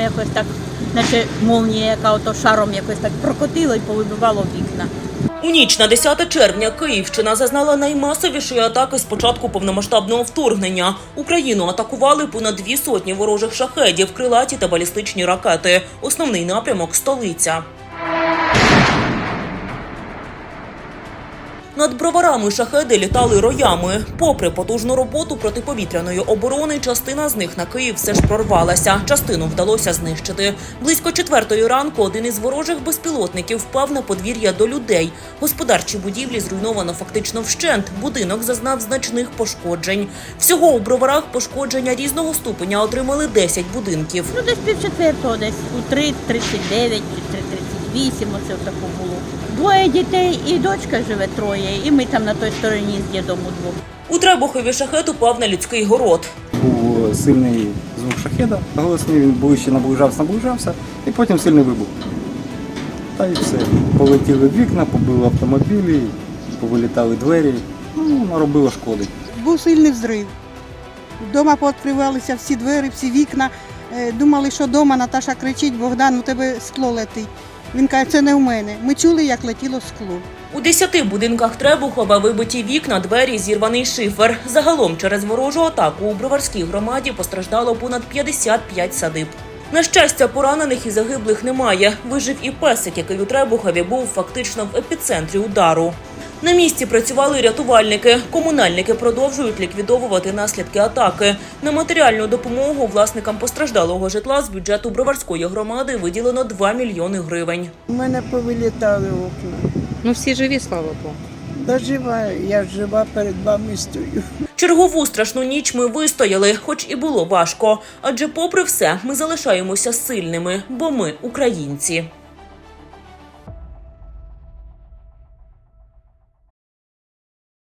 якось так, наче молнія, яка ото шаром якось так прокотила і повибивало вікна. У ніч на 10 червня Київщина зазнала наймасовішої атаки з початку повномасштабного вторгнення. Україну атакували понад дві сотні ворожих шахедів, крилаті та балістичні ракети. Основний напрямок столиця. Над броварами шахеди літали роями. Попри потужну роботу протиповітряної оборони, частина з них на Київ все ж прорвалася. Частину вдалося знищити. Близько четвертої ранку один із ворожих безпілотників впав на подвір'я до людей. Господарчі будівлі зруйновано фактично вщент. Будинок зазнав значних пошкоджень. Всього у броварах пошкодження різного ступеня отримали 10 будинків. Ну, десь пів четвертого, десь у 3.39, 3.39 вісім оце тако було. Двоє дітей і дочка живе троє, і ми там на той стороні з дідом удвох. У Требухові шахет упав на людський город. Був е, сильний звук шахеда, голосний він ближче наближався, наближався, і потім сильний вибух. Та і все. Полетіли вікна, побили автомобілі, повилітали двері. Ну, наробило шкоди. Був сильний взрив. Вдома пооткривалися всі двері, всі вікна. Е, думали, що вдома Наташа кричить, Богдан, у тебе скло летить. Він каже, це не в мене. Ми чули, як летіло скло. У десяти будинках Требухова вибиті вікна, двері, зірваний шифер. Загалом через ворожу атаку у Броварській громаді постраждало понад 55 садиб. На щастя, поранених і загиблих немає. Вижив і песик, який у Требухові був фактично в епіцентрі удару. На місці працювали рятувальники. Комунальники продовжують ліквідовувати наслідки атаки. На матеріальну допомогу власникам постраждалого житла з бюджету Броварської громади виділено 2 мільйони гривень. У мене повилітали окна. Ну всі живі, слава Богу. Та жива, я жива перед вами стою. Чергову страшну ніч ми вистояли, хоч і було важко. Адже, попри все, ми залишаємося сильними, бо ми українці.